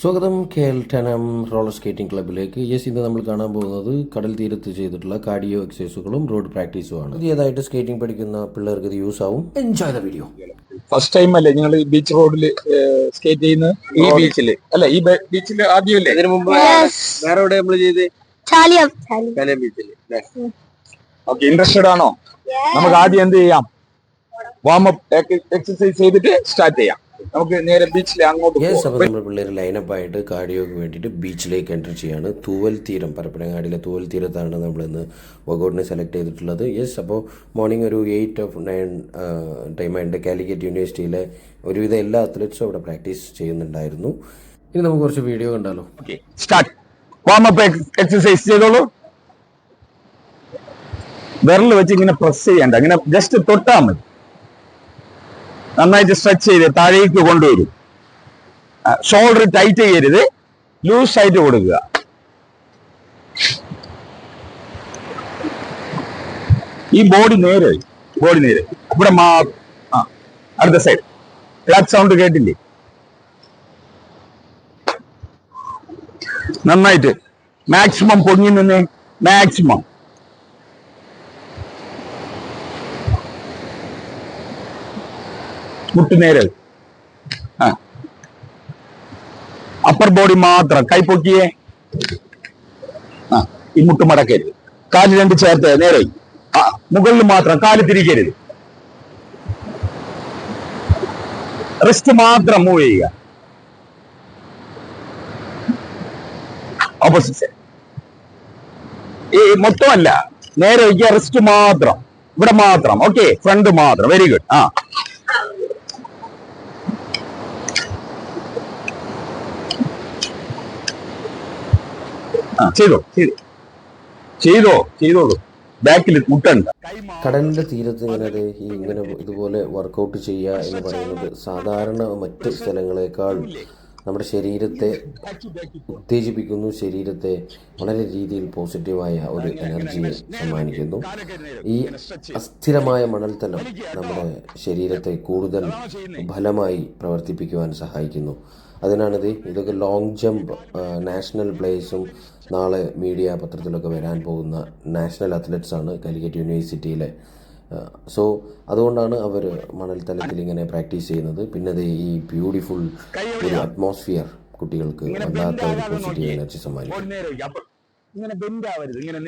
സ്വാഗതം. കേൾട്ടനം roller skating ക്ലബ്ബിലേക്ക് യെസ് ഇന്ന് നമ്മൾ കാണാൻ പോകുന്നത് കടൽ തീരത്ത് ചെയ്തിട്ടുള്ള കാർഡിയോ എക്സസൈസുകളും റോഡ് പ്രാക്ടീസുമാണ്. പുതിയതായിട്ട് സ്കേറ്റിംഗ് പഠിക്കുന്ന പിള്ളേർക്ക് ഇത് യൂസ് ആവും. Enjoy the video first time അല്ലേ നിങ്ങൾ ബീച്ച് റോഡിൽ സ്കേറ്റ് ചെയ്യുന്ന ഈ ബീച്ചിൽ അല്ല ഈ ബീച്ചിൽ ആദ്യമല്ലേ? ഇതിനു മുമ്പ് Yes. വേറെ എവിടെ നമ്മൾ ചെയ്ത്? ചാലിയം. ല്ലേ? ഓക്കെ ഇൻട്രസ്റ്റഡ് ആണോ? നമുക്ക് ആദ്യം എന്ത് ചെയ്യാം? വാം അപ്പ് എക്സസൈസ് ചെയ്തിട്ട് സ്റ്റാർട്ട് ചെയ്യാം. നമുക്ക് നേരെ ബീച്ചിൽ അങ്ങോട്ട്. നമ്മൾ പിള്ളേർ ലൈനപ്പ് ആയിട്ട് കാർഡിയോക്ക് വേണ്ടിയിട്ട് ബീച്ചിലേക്ക് എന്റർ ചെയ്യാണ്. തൂവൽ തീരം പരപ്പനങ്ങാടിയിലെ തൂവൽ തീരത്താണ് നമ്മൾ ഇന്ന് വർക്കൗട്ടിനെ സെലക്ട് ചെയ്തിട്ടുള്ളത്. യെസ് അപ്പോൾ മോർണിംഗ് ഒരു എയ്റ്റ് ഓഫ് നയൻ ടൈമായിട്ട് കാലിക്കറ്റ് യൂണിവേഴ്സിറ്റിയിലെ ഒരുവിധ എല്ലാ അത്ലറ്റ്സും അവിടെ പ്രാക്ടീസ് ചെയ്യുന്നുണ്ടായിരുന്നു. ഇനി നമുക്ക് കുറച്ച് വീഡിയോ കണ്ടാലോ? Okay start warm up exercise ചെയ്തോളൂ. വിരൽ വെച്ച് ഇങ്ങനെ പ്രസ് ചെയ്യണ്ട. ഇങ്ങനെ ജസ്റ്റ് തൊട്ടാൽ മതി. നന്നായിട്ട് സ്ട്രെച്ച് ചെയ്ത് താഴേക്ക് കൊണ്ടുവരും. ഷോൾഡർ ടൈറ്റ് ചെയ്യരുത്. ലൂസ് ആയിട്ട് കൊടുക്കുക. ഈ ബോഡി നേരെ ബോഡി നേരെ. ഇവിടെ മാ ആ അടുത്ത സൈഡ് ക്ലാപ്പ് സൗണ്ട് കേട്ടില്ലേ? നന്നായിട്ട്. മാക്സിമം പൊങ്ങി നിന്ന് മാക്സിമം മുട്ട് നേരെ ആ. അപ്പർ ബോഡി മാത്രം. കൈപ്പൊക്കിയേ ആ ഈ മുട്ട് മടക്കരുത്. കാൽ രണ്ട് ചേർത്ത് നേരെ. മുകളിൽ മാത്രം കാൽ തിരിക്കരുത്. റിസ്റ്റ് മാത്രം മൂവ് ചെയ്യുക. ഓപ്പോസിറ്റ് ഈ മൊത്തമല്ല. നേരെ വയ്ക്കുക. റിസ്റ്റ് മാത്രം. ഇവിടെ മാത്രം. ഓക്കെ ഫ്രണ്ട് മാത്രം. വെരി ഗുഡ് ആ. ചെയ്തോ ചെയ്തോ. ചെയ്തോ ചെയ്തോളൂ. ബാക്കിൽ കടലിന്റെ തീരത്ത് ഇങ്ങനെ ഇങ്ങനെ ഇതുപോലെ വർക്കൗട്ട് ചെയ്യുക എന്ന് പറയുന്നത് സാധാരണ മറ്റ് സ്ഥലങ്ങളെക്കാൾ നമ്മുടെ ശരീരത്തെ ഉത്തേജിപ്പിക്കുന്നു ശരീരത്തെ വളരെ രീതിയിൽ പോസിറ്റീവായ ഒരു എനർജിയെ സമ്മാനിക്കുന്നു. ഈ അസ്ഥിരമായ മണൽത്തലം നമ്മുടെ ശരീരത്തെ കൂടുതൽ ഫലമായി പ്രവർത്തിപ്പിക്കുവാൻ സഹായിക്കുന്നു. അതിനാണിത് ഇതൊക്കെ ലോങ് ജമ്പ് നാഷണൽ പ്ലേയേഴ്സും നാളെ മീഡിയ പത്രത്തിലൊക്കെ വരാൻ പോകുന്ന നാഷണൽ അത്ലറ്റ്സ് ആണ് കാലിക്കറ്റ് യൂണിവേഴ്സിറ്റിയിലെ സോ അതുകൊണ്ടാണ് അവർ മണൽത്തലത്തിൽ ഇങ്ങനെ പ്രാക്ടീസ് ചെയ്യുന്നത്. പിന്നെ ദേ ഈ ബ്യൂട്ടിഫുൾ ഒരു അറ്റ്മോസ്ഫിയർ കുട്ടികൾക്ക് വല്ലാത്ത ഒരു പോസിറ്റീവ് എനർജി സമ്മാനിക്കും. ഇങ്ങനെ ബെൻഡ് ആവരുത്. ഇങ്ങനെ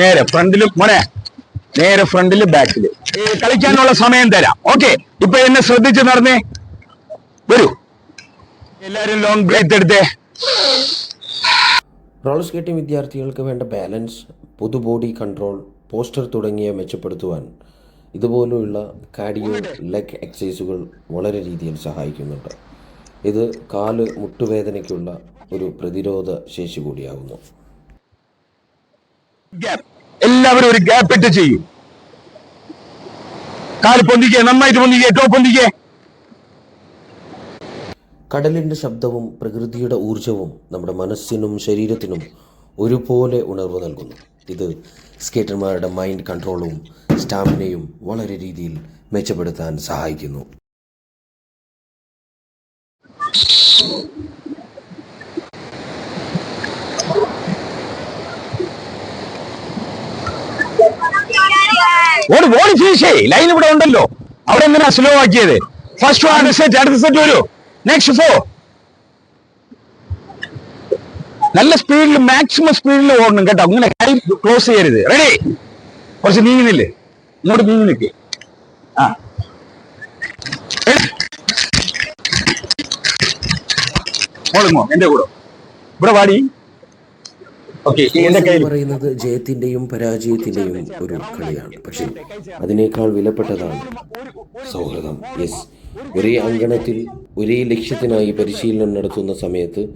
നേരെ ഫ്രണ്ടിലും മോനെ നേരെ ഫ്രണ്ടിൽ ബാക്കിൽ കളിക്കാനുള്ള സമയം തരാം. ഓക്കെ ഇപ്പൊ എന്നെ ശ്രദ്ധിച്ചു നടന്നേ. വരൂ. എല്ലാരും ലോങ് ബ്രേത്ത് എടുത്തേ. റോൾ സ്കേറ്റിംഗ് വിദ്യാർത്ഥികൾക്ക് വേണ്ട ബാലൻസ് പൊതു ബോഡി കൺട്രോൾ പോസ്റ്റർ തുടങ്ങിയ മെച്ചപ്പെടുത്തുവാൻ ഇതുപോലുള്ള കാർഡിയോ ലെഗ് എക്സസൈസുകൾ വളരെ രീതിയിൽ സഹായിക്കുന്നുണ്ട്. ഇത് കാൽ മുട്ടുവേദനയ്ക്കുള്ള ഒരു പ്രതിരോധ ശേഷി കൂടിയാകുന്നു എല്ലാവരും ഒരു ഗ്യാപ്പ് ഇട്ട് ചെയ്യും. കാൽ പൊന്തിക്കേ നന്നായിട്ട് പൊന്തിക്കേ ടോ പൊന്തിക്കേ. കടലിന്റെ ശബ്ദവും പ്രകൃതിയുടെ ഊർജവും നമ്മുടെ മനസ്സിനും ശരീരത്തിനും ഒരുപോലെ ഉണർവ് നൽകുന്നു. ഇത് സ്കേറ്റർമാരുടെ മൈൻഡ് കൺട്രോളും സ്റ്റാമിനയും വളരെ രീതിയിൽ മെച്ചപ്പെടുത്താൻ സഹായിക്കുന്നു. ഓടി ഓടി ഫിനിഷ് ലൈൻ ഇവിടെ ഉണ്ടല്ലോ. അവിടെ എന്തിനാ സ്ലോ ആക്കിയത്? ഫസ്റ്റ് അടുത്ത സെറ്റ് അടുത്ത സെറ്റ് വരൂ. നെക്സ്റ്റ് ഫോ നല്ല സ്പീഡിൽ മാക്സിമം സ്പീഡിൽ ഓടണം കേട്ടോ. അങ്ങനെ കൈ ക്ലോസ് ചെയ്യരുത്. റെഡി കുറച്ച് നീങ്ങുന്നില്ലേ? ഇങ്ങോട്ട് നീങ്ങി നിൽക്കേ ആ. ഓടുമോ എന്റെ കൂടെ. ഇവിടെ പാടി ഓക്കെ എന്റെ എന്ന് കയ്യിൽ പറയുന്നത് ജയത്തിന്റെയും പരാജയത്തിന്റെയും ഒരു കളിയാണ്. പക്ഷേ അതിനേക്കാൾ വിലപ്പെട്ടതാണ് സൗഹൃദം. യെസ് ഒരേ അങ്കണത്തിൽ ഒരേ ലക്ഷ്യത്തിനായി പരിശീലനം നടത്തുന്ന സമയത്ത്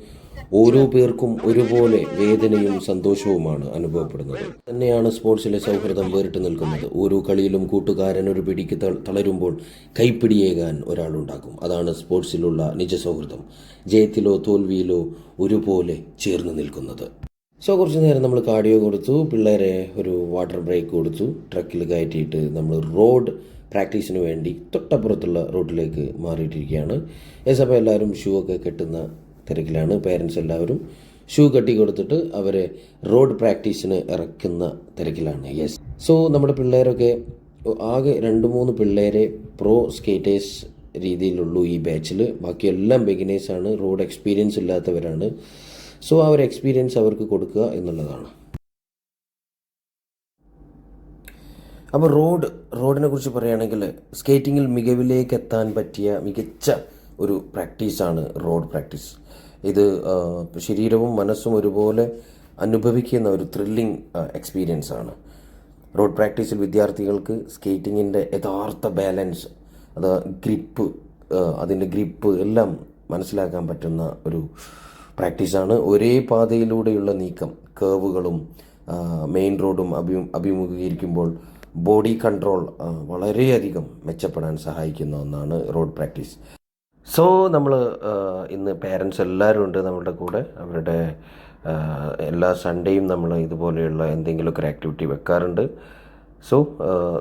ഓരോ പേർക്കും ഒരുപോലെ വേദനയും സന്തോഷവുമാണ് അനുഭവപ്പെടുന്നത്. തന്നെയാണ് സ്പോർട്സിലെ സൗഹൃദം വേറിട്ട് നിൽക്കുന്നത്. ഓരോ കളിയിലും കൂട്ടുകാരൻ ഒരു പിടിക്ക് തളരുമ്പോൾ കൈപ്പിടിയേകാൻ ഒരാളുണ്ടാകും. അതാണ് സ്പോർട്സിലുള്ള നിജ സൗഹൃദം. ജയത്തിലോ തോൽവിയിലോ ഒരുപോലെ ചേർന്ന് നിൽക്കുന്നത്. സോ കുറച്ച് നേരം നമ്മൾ കാർഡിയോ കൊടുത്തു. പിള്ളേരെ ഒരു വാട്ടർ ബ്രേക്ക് കൊടുത്തു. ട്രക്കിൽ കയറ്റിയിട്ട് നമ്മൾ റോഡ് പ്രാക്ടീസിന് വേണ്ടി തൊട്ടപ്പുറത്തുള്ള റോഡിലേക്ക് മാറിയിട്ടിരിക്കുകയാണ്. ഏസ് അപ്പോൾ എല്ലാവരും ഷൂ ഒക്കെ കെട്ടുന്ന തിരക്കിലാണ്. പേരൻസ് എല്ലാവരും ഷൂ കെട്ടി കൊടുത്തിട്ട് അവരെ റോഡ് പ്രാക്ടീസിന് ഇറക്കുന്ന തിരക്കിലാണ്. യെസ് സോ നമ്മുടെ പിള്ളേരൊക്കെ ആകെ രണ്ട് മൂന്ന് പിള്ളേരെ പ്രോ സ്കേറ്റേഴ്സ് രീതിയിലുള്ളൂ ഈ ബാച്ചിൽ ബാക്കിയെല്ലാം ബിഗിനേഴ്സാണ് റോഡ് എക്സ്പീരിയൻസ് ഇല്ലാത്തവരാണ്. സോ ആ ഒരു എക്സ്പീരിയൻസ് അവർക്ക് കൊടുക്കുക എന്നുള്ളതാണ്. അപ്പോൾ റോഡ് റോഡിനെ കുറിച്ച് പറയുകയാണെങ്കിൽ സ്കേറ്റിങ്ങിൽ മികവിലേക്ക് എത്താൻ പറ്റിയ മികച്ച ഒരു പ്രാക്ടീസാണ് റോഡ് പ്രാക്ടീസ് ഇത് ശരീരവും മനസ്സും ഒരുപോലെ അനുഭവിക്കുന്ന ഒരു ത്രില്ലിംഗ് എക്സ്പീരിയൻസ് ആണ്. റോഡ് പ്രാക്ടീസിൽ വിദ്യാർത്ഥികൾക്ക് സ്കേറ്റിങ്ങിന്റെ യഥാർത്ഥ ബാലൻസ് അത് ഗ്രിപ്പ് അതിന്റെ ഗ്രിപ്പ് എല്ലാം മനസ്സിലാക്കാൻ പറ്റുന്ന ഒരു പ്രാക്ടീസാണ്. ഒരേ പാതയിലൂടെയുള്ള നീക്കം കേവുകളും മെയിൻ റോഡും അഭി അഭിമുഖീകരിക്കുമ്പോൾ ബോഡി കൺട്രോൾ വളരെയധികം മെച്ചപ്പെടാൻ സഹായിക്കുന്ന ഒന്നാണ് റോഡ് പ്രാക്ടീസ്. സോ നമ്മൾ ഇന്ന് പേരൻസ് എല്ലാവരും ഉണ്ട് നമ്മുടെ കൂടെ. അവരുടെ എല്ലാ സൺഡേയും നമ്മൾ ഇതുപോലെയുള്ള എന്തെങ്കിലുമൊക്കെ ഒരു ആക്ടിവിറ്റി വെക്കാറുണ്ട്. സോ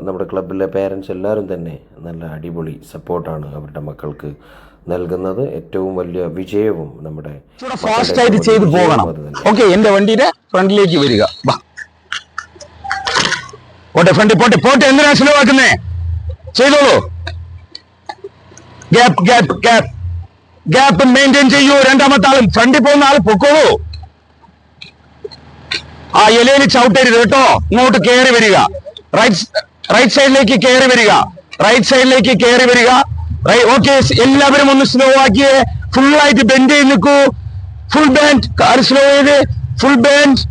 നമ്മുടെ ക്ലബിലെ പേരൻസ് എല്ലാവരും തന്നെ നല്ല അടിപൊളി സപ്പോർട്ടാണ് അവരുടെ മക്കൾക്ക് നൽകുന്നത് ഏറ്റവും വലിയ വിജയവും നമ്മുടെ ഫാസ്റ്റ് ആയിട്ട് ചെയ്ത് പോകണം. ഓക്കെ എന്റെ വണ്ടിയുടെ ഫ്രണ്ടിലേക്ക് വരിക. പോട്ടെ ഫ്രണ്ടിൽ പോട്ടെ പോട്ടെ എന്തിനാ സ്ലോ ആക്കുന്നേ ചെയ്തോളൂ. Gap gap gap gap maintain ചെയ്യൂ രണ്ടാമത്തെ ആളും ഫ്രണ്ടിൽ പോകുന്ന ആൾ പൊക്കോളൂ. ആ ഇലയിൽ ചവിട്ടരുത് കേട്ടോ. ഇങ്ങോട്ട് കയറി വരിക. റൈറ്റ് റൈറ്റ് സൈഡിലേക്ക് കയറി വരിക. റൈറ്റ് സൈഡിലേക്ക് കയറി വരിക. ഓക്കെ എല്ലാവരും ഒന്ന് സ്ലോ ആക്കിയേ. ഫുൾ ആയിട്ട് ബെൻഡ് ചെയ്ത് നിൽക്കൂ. ഫുൾ ബാൻഡ് കാർ സ്ലോ ചെയ്ത്. ഫുൾ ബാൻഡ്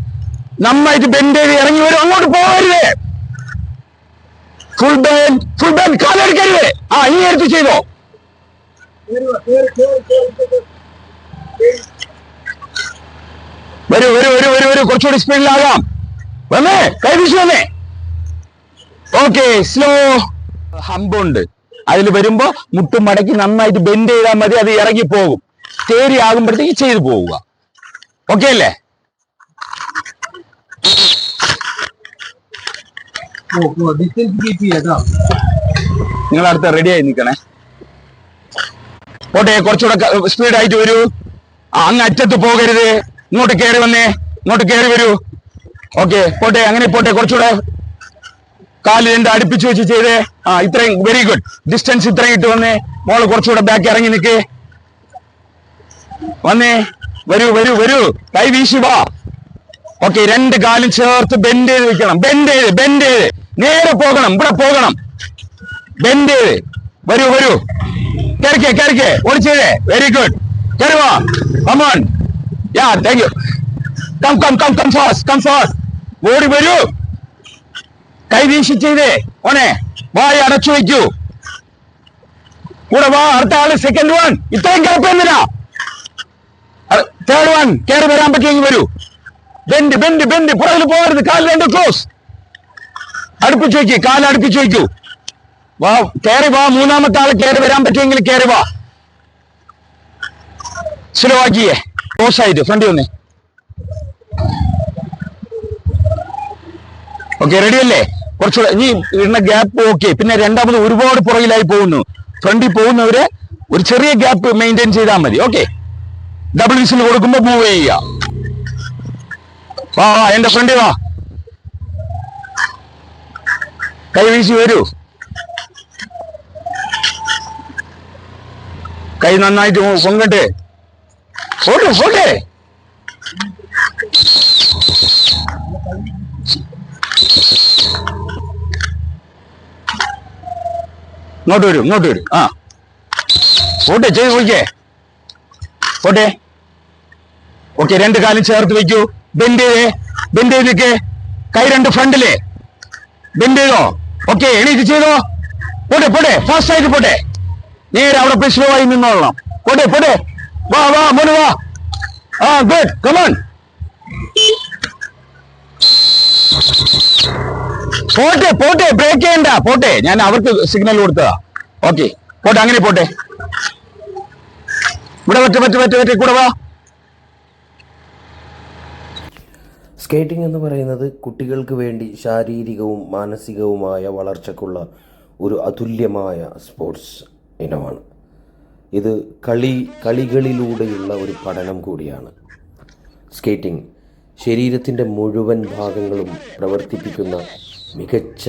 നന്നായിട്ട് ബെൻഡ് ചെയ്ത് ഇറങ്ങി വരും. അങ്ങോട്ട് പോകരുത്. ഫുൾ ബാൻഡ് ഫുൾ ബാൻഡ് കാലെടുക്കരുത്. ആ ഇനി എടുത്ത് ചെയ്തോ. വരൂ വരൂ വരൂ വരൂ വരൂ. കുറച്ചുകൂടി സ്പീഡിലാകാം വന്നേ കൈവിശ് വന്നേ. ഓക്കെ സ്ലോ ഹമ്പുണ്ട്. അതിൽ വരുമ്പോ മുട്ടും മടക്കി നന്നായിട്ട് ബെൻഡ് ചെയ്താൽ മതി അത് ഇറങ്ങി പോകും തേരി ആകുമ്പോഴത്തേക്ക് ചെയ്തു പോവുക. ഓക്കെ അല്ലേ? നിങ്ങൾ അടുത്ത റെഡി ആയി നിൽക്കണേ. പോട്ടെ കുറച്ചുകൂടെ സ്പീഡ് ആയിട്ട് വരൂ. അങ്ങ് അറ്റത്ത് പോകരുത്. ഇങ്ങോട്ട് കയറി വന്നേ. ഇങ്ങോട്ട് കയറി വരൂ. ഓക്കെ പോട്ടെ അങ്ങനെ പോട്ടെ കുറച്ചുകൂടെ കാൽ രണ്ട് അടുപ്പിച്ച് വെച്ച് ചെയ്തേ. ആ ഇത്രയും വെരി ഗുഡ് ഡിസ്റ്റൻസ് ഇത്രയും ഇട്ട് വന്നേ. മോൾ കുറച്ചുകൂടെ ബാക്ക് ഇറങ്ങി നിൽക്കേ വന്നേ. വരൂ വരൂ വരൂ. കൈ വീശി വാ. ഓക്കെ രണ്ട് കാലും ചേർത്ത് ബെൻഡ് ചെയ്ത് വെക്കണം. ബെൻഡ് ചെയ്ത് ബെൻഡ് ചെയ്ത്. നേരെ പോകണം ഇവിടെ പോകണം. ബെൻഡ് ചെയ്ത്. വരൂ വരൂ. കയറിക്കേ കയറിക്കേ. ഓടിച്ചേ very good കയറുവാ come on yeah thank you come come come come fast come fast ഓടി വരൂ. കൈ വീശി ചെയ്തേ. ഓനെ വായ അടച്ചു വെക്കൂ കൂടെ വാ അടുത്ത ആൾ സെക്കൻഡ് വൺ ഇത്രയും കിടപ്പ് തേർഡ് വൺ കയറി വരാൻ പറ്റിയെങ്കിൽ വരൂ. ബെൻഡ് ബെൻഡ് ബെൻഡ് പുറകിൽ പോകരുത്. കാൽ രണ്ട് ക്ലോസ് അടുപ്പിച്ചു വയ്ക്കൂ കാൽ അടുപ്പിച്ചു വയ്ക്കൂ. വാ കയറി വാ മൂന്നാമത്തെ ആൾ കയറി വരാൻ പറ്റിയെങ്കിൽ കയറി വാ. സ്ലോ ആക്കിയേ ക്ലോസ് ആയിട്ട് ഫ്രണ്ട് വന്നേ. ഓക്കെ റെഡി അല്ലേ? കുറച്ചുകൂടെ ഇനി ഇടുന്ന ഗ്യാപ്പ് ഓക്കെ പിന്നെ രണ്ടാമത് ഒരുപാട് പുറകിലായി പോകുന്നു. ഫ്രണ്ടിൽ പോകുന്നവര് ഒരു ചെറിയ ഗ്യാപ്പ് മെയിന്റെയിൻ ചെയ്താൽ മതി. ഓക്കെ ഡബിൾ വിസിൽ കൊടുക്കുമ്പോ മൂവ് ചെയ്യുക. വാ എന്റെ ഫ്രണ്ട് വാ. കൈ വീശി വരൂ. കൈ നന്നായിട്ട് പൊങ്ങട്ടെ. ഫോട്ടെ പോട്ടെ. ഇങ്ങോട്ട് വരൂ ഇങ്ങോട്ട് വരൂ. ആ. പോട്ടെ ചെയ്ത് പോയിക്കേ പോട്ടെ. ഓക്കെ രണ്ട് കാലും ചേർത്ത് വെക്കൂ ബെൻഡ് ചെയ്തേ ബെൻഡ് ചെയ്ത് നിൽക്കേ. കൈ രണ്ട് ഫ്രണ്ടിലേ. ബെൻഡ് ചെയ്തോ? ഓക്കെ എണീറ്റ് ചെയ്തോ? പോട്ടെ പോട്ടെ ഫാസ്റ്റ് ആയിട്ട് പോട്ടെ. നേരെ അവിടെ സ്ലോ ആയി നിന്നോളണം. പോട്ടെ പോട്ടെ. വാ വാ മോന് വാ. ആ ഗുഡ് കമോൺ പോട്ടെ പോട്ടെ ബ്രേക്ക് ചെയ്യണ്ട. പോട്ടെ ഞാൻ അവർക്ക് സിഗ്നൽ കൊടുത്തതാ. ഓക്കെ പോട്ടെ അങ്ങനെ പോട്ടെ. ഇവിടെ പറ്റ പറ്റ പറ്റ പറ്റ കൂടെ വാ. സ്കേറ്റിംഗ് എന്ന് പറയുന്നത് കുട്ടികൾക്ക് വേണ്ടി ശാരീരികവും മാനസികവുമായ വളർച്ചയ്ക്കുള്ള ഒരു അതുല്യമായ സ്പോർട്സ് ഇനമാണ്. ഇത് കളി കളികളിലൂടെയുള്ള ഒരു പഠനം കൂടിയാണ്. സ്കേറ്റിംഗ് ശരീരത്തിന്റെ മുഴുവൻ ഭാഗങ്ങളും പ്രവർത്തിപ്പിക്കുന്ന മികച്ച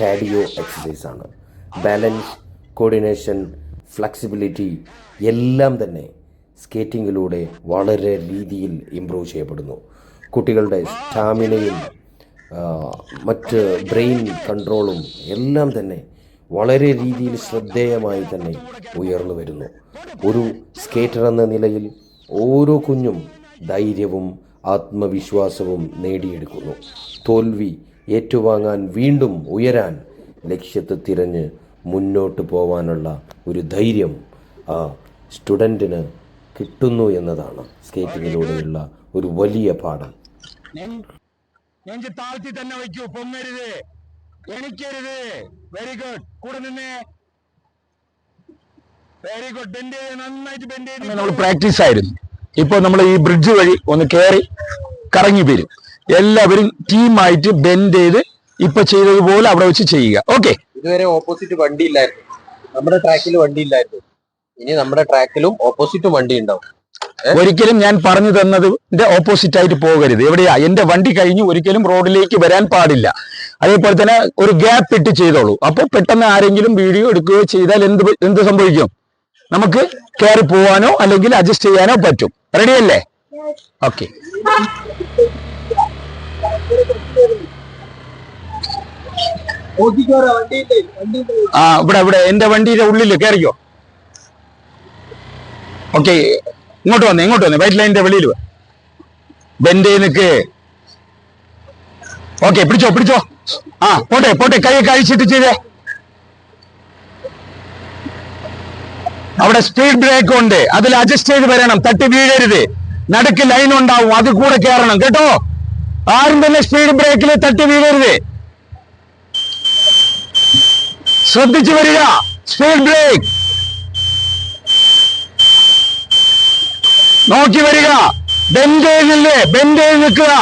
കാർഡിയോ എക്സസൈസാണ് ബാലൻസ് കോർഡിനേഷൻ ഫ്ലെക്സിബിലിറ്റി എല്ലാം തന്നെ സ്കേറ്റിങ്ങിലൂടെ വളരെ രീതിയിൽ ഇമ്പ്രൂവ് ചെയ്യപ്പെടുന്നു. കുട്ടികളുടെ സ്റ്റാമിനയും മറ്റ് ബ്രെയിൻ കൺട്രോളും എല്ലാം തന്നെ വളരെ രീതിയിൽ ശ്രദ്ധേയമായി തന്നെ ഉയർന്നു വരുന്നു. ഒരു സ്കേറ്റർ എന്ന നിലയിൽ ഓരോ കുഞ്ഞും ധൈര്യവും ആത്മവിശ്വാസവും നേടിയെടുക്കുന്നു. തോൽവി ഏറ്റുവാങ്ങാൻ വീണ്ടും ഉയരാൻ ലക്ഷ്യത്തെ തിരഞ്ഞ് മുന്നോട്ട് പോവാനുള്ള ഒരു ധൈര്യം ആ സ്റ്റുഡന്റിന് കിട്ടുന്നു എന്നതാണ് സ്കേറ്റിങ്ങിലൂടെയുള്ള ഒരു വലിയ പാഠം. നെഞ്ച് താഴ്ത്തി തന്നെ വയ്ക്കൂ. പൊങ്ങരുത്. എണിക്കരുത്. വെരി ഗുഡ് കൂടെ നിന്നേ. വെരി ഗുഡ് ബെൻഡ് ചെയ്ത് നന്നായിട്ട് ബെൻഡ് ചെയ്ത് പ്രാക്ടീസ് ആയിരുന്നു ഇപ്പൊ നമ്മൾ ഈ ബ്രിഡ്ജ് വഴി ഒന്ന് കയറി കറങ്ങി വരും. എല്ലാവരും ടീമായിട്ട് ബെൻഡ് ചെയ്ത് ഇപ്പൊ ചെയ്തതുപോലെ അവിടെ വെച്ച് ചെയ്യുക. ഓക്കെ ഇതുവരെ ഓപ്പോസിറ്റ് വണ്ടി ഇല്ലായിരുന്നു. നമ്മുടെ ട്രാക്കിൽ വണ്ടി ഇല്ലായിരുന്നു. ഇനി നമ്മുടെ ട്രാക്കിലും ഓപ്പോസിറ്റ് വണ്ടി ഉണ്ടാവും. ഒരിക്കലും ഞാൻ പറഞ്ഞു തന്നതിന്റെ ഓപ്പോസിറ്റ് ആയിട്ട് പോകരുത്. എവിടെയാ? എന്റെ വണ്ടി കഴിഞ്ഞ്. ഒരിക്കലും റോഡിലേക്ക് വരാൻ പാടില്ല. അതേപോലെ തന്നെ ഒരു ഗ്യാപ്പ് ഇട്ട് ചെയ്തോളൂ. അപ്പൊ പെട്ടെന്ന് ആരെങ്കിലും വീഡിയോ എടുക്കുകയോ ചെയ്താൽ എന്ത് എന്ത് സംഭവിക്കും? നമുക്ക് കയറി പോവാനോ അല്ലെങ്കിൽ അഡ്ജസ്റ്റ് ചെയ്യാനോ പറ്റും. റെഡി അല്ലേ? ഓക്കെ ആ ഇവിടെ ഇവിടെ എന്റെ വണ്ടിയുടെ ഉള്ളിൽ കയറിക്കോ ഓക്കെ ഇങ്ങോട്ട് വന്നേ ഇങ്ങോട്ട് വന്നേ വൈറ്റ് ലൈനിന്റെ വെളിയിൽ ബെൻഡേ നിക്ക്. ഓക്കെ പിടിച്ചോ പിടിച്ചോ. ആ പോട്ടെ പോട്ടെ കൈ കഴിച്ചിട്ട് ചെയ്തേ. അവിടെ സ്പീഡ് ബ്രേക്ക് ഉണ്ട്. അതിൽ അഡ്ജസ്റ്റ് ചെയ്ത് വരണം. തട്ടി വീഴരുത്. നടുക്ക് ലൈൻ ഉണ്ടാവും. അത് കൂടെ കയറണം കേട്ടോ? ആരും തന്നെ സ്പീഡ് ബ്രേക്കിൽ തട്ടി വീഴരുത്. ശ്രദ്ധിച്ചു വരിക. സ്പീഡ് ബ്രേക്ക് നോക്കി വരിക. ബെൻഡേജില്ലേ ബെൻഡേജ് നിൽക്കുക.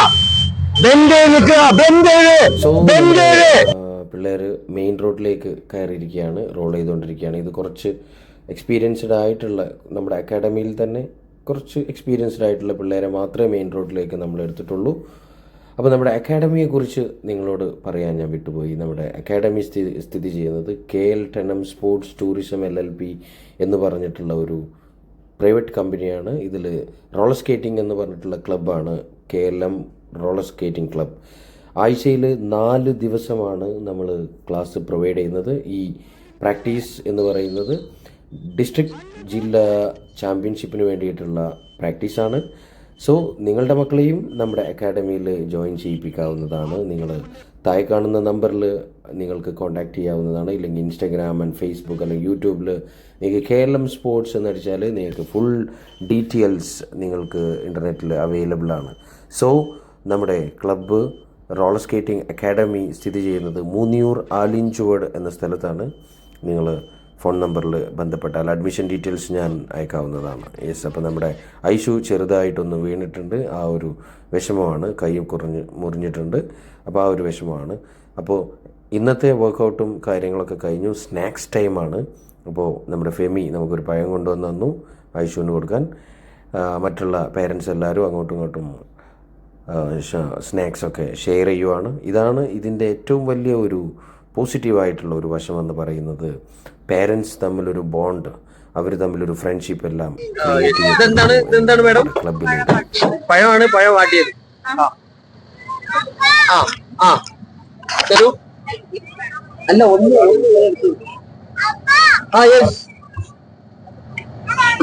ബെൻഡേജ് നിൽക്കുക. ബെൻഡേജ് ചെയ്ത്. സോ ബെൻഡ് ചെയ്ത്. പിള്ളേർ മെയിൻ റോഡിലേക്ക് കയറിയിരിക്കുകയാണ്. റോൾ ചെയ്തുകൊണ്ടിരിക്കുകയാണ്. ഇത് കുറച്ച് എക്സ്പീരിയൻസ്ഡ് ആയിട്ടുള്ള നമ്മുടെ അക്കാഡമിയിൽ തന്നെ കുറച്ച് എക്സ്പീരിയൻസ്ഡ് ആയിട്ടുള്ള പിള്ളേരെ മാത്രമേ മെയിൻ റോഡിലേക്ക് നമ്മൾ എടുത്തിട്ടുള്ളൂ. അപ്പോൾ നമ്മുടെ അക്കാഡമിയെക്കുറിച്ച് നിങ്ങളോട് പറയാൻ ഞാൻ വിട്ടുപോയി. നമ്മുടെ അക്കാഡമി സ്ഥിതി സ്ഥിതി ചെയ്യുന്നത് K L ടെനം sports tourism L L P എന്ന് പറഞ്ഞിട്ടുള്ള ഒരു പ്രൈവറ്റ് കമ്പനിയാണ് ഇതിൽ റോളർ സ്കേറ്റിംഗ് എന്ന് പറഞ്ഞിട്ടുള്ള ക്ലബ്ബാണ് K L M roller skating club ആഴ്ചയിൽ നാല് ദിവസമാണ് നമ്മൾ ക്ലാസ് പ്രൊവൈഡ് ചെയ്യുന്നത്. ഈ പ്രാക്ടീസ് എന്ന് പറയുന്നത് ഡിസ്ട്രിക്ട് ജില്ലാ ചാമ്പ്യൻഷിപ്പിന് വേണ്ടിയിട്ടുള്ള പ്രാക്ടീസാണ്. സോ നിങ്ങളുടെ മക്കളെയും നമ്മുടെ അക്കാഡമിയിൽ ജോയിൻ ചെയ്യിപ്പിക്കാവുന്നതാണ്. നിങ്ങൾ താഴെ കാണുന്ന നമ്പറിൽ നിങ്ങൾക്ക് കോൺടാക്റ്റ് ചെയ്യാവുന്നതാണ്. ഇല്ലെങ്കിൽ ഇൻസ്റ്റാഗ്രാം ആൻഡ് ഫേസ്ബുക്ക് അല്ലെങ്കിൽ യൂട്യൂബിൽ നിങ്ങൾക്ക് കേരളം സ്പോർട്സ് എന്ന് എന്നടിച്ചാൽ നിങ്ങൾക്ക് ഫുൾ ഡീറ്റെയിൽസ് നിങ്ങൾക്ക് ഇന്റർനെറ്റിൽ അവൈലബിൾ ആണ്. സോ നമ്മുടെ ക്ലബ്ബ് റോളർ സ്കേറ്റിംഗ് അക്കാഡമി സ്ഥിതി ചെയ്യുന്നത് മൂന്നിയൂർ ആലിൻചുവട് എന്ന സ്ഥലത്താണ്. നിങ്ങൾ ഫോൺ നമ്പറിൽ ബന്ധപ്പെട്ടാൽ അഡ്മിഷൻ ഡീറ്റെയിൽസ് ഞാൻ അയക്കാവുന്നതാണ്. യെസ് അപ്പോൾ നമ്മുടെ ഐഷു ചെറുതായിട്ടൊന്ന് വീണിട്ടുണ്ട്. ആ ഒരു വിഷമമാണ്. കൈ കുറഞ്ഞ് മുറിഞ്ഞിട്ടുണ്ട്. അപ്പോൾ ആ ഒരു വിഷമമാണ്. അപ്പോൾ ഇന്നത്തെ വർക്കൗട്ടും കാര്യങ്ങളൊക്കെ കഴിഞ്ഞു. സ്നാക്സ് ടൈമാണ്. അപ്പോൾ നമ്മുടെ ഫെമി നമുക്കൊരു പഴം കൊണ്ടുവന്ന് തന്നു ഐഷുവിന് കൊടുക്കാൻ. മറ്റുള്ള പേരൻസ് എല്ലാവരും അങ്ങോട്ടും ഇങ്ങോട്ടും സ്നാക്സൊക്കെ ഷെയർ ചെയ്യുവാണ്. ഇതാണ് ഇതിന്റെ ഏറ്റവും വലിയ ഒരു പോസിറ്റീവായിട്ടുള്ള ഒരു വശമെന്ന് പറയുന്നത്. പേരൻസ് തമ്മിലൊരു ബോണ്ട് അവർ തമ്മിലൊരു ഫ്രണ്ട്ഷിപ്പ് എല്ലാം ഇതെന്താണ് ഇതെന്താണ് മേഡം പഴമാണ് പഴം വാട്ടിയത്. ആ. ആ തരൂ അല്ല ഒന്ന് ആ യെസ്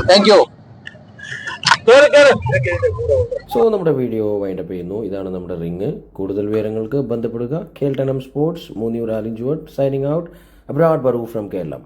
താങ്ക് യു സോ നമ്മുടെ വീഡിയോ വൈൻഡപ്പ് ചെയ്യുന്നു. ഇതാണ് നമ്മുടെ റിങ് കൂടുതൽ വിവരങ്ങൾക്ക് ബന്ധപ്പെടുക. കേൾട്ടനം സ്പോർട്സ് മൂന്നിയൂർ ആലിഞ്ചുവട്ട് സൈനിങ് ഔട്ട് അബ്രാഡ് ബറു ഫ്രം കേരളം.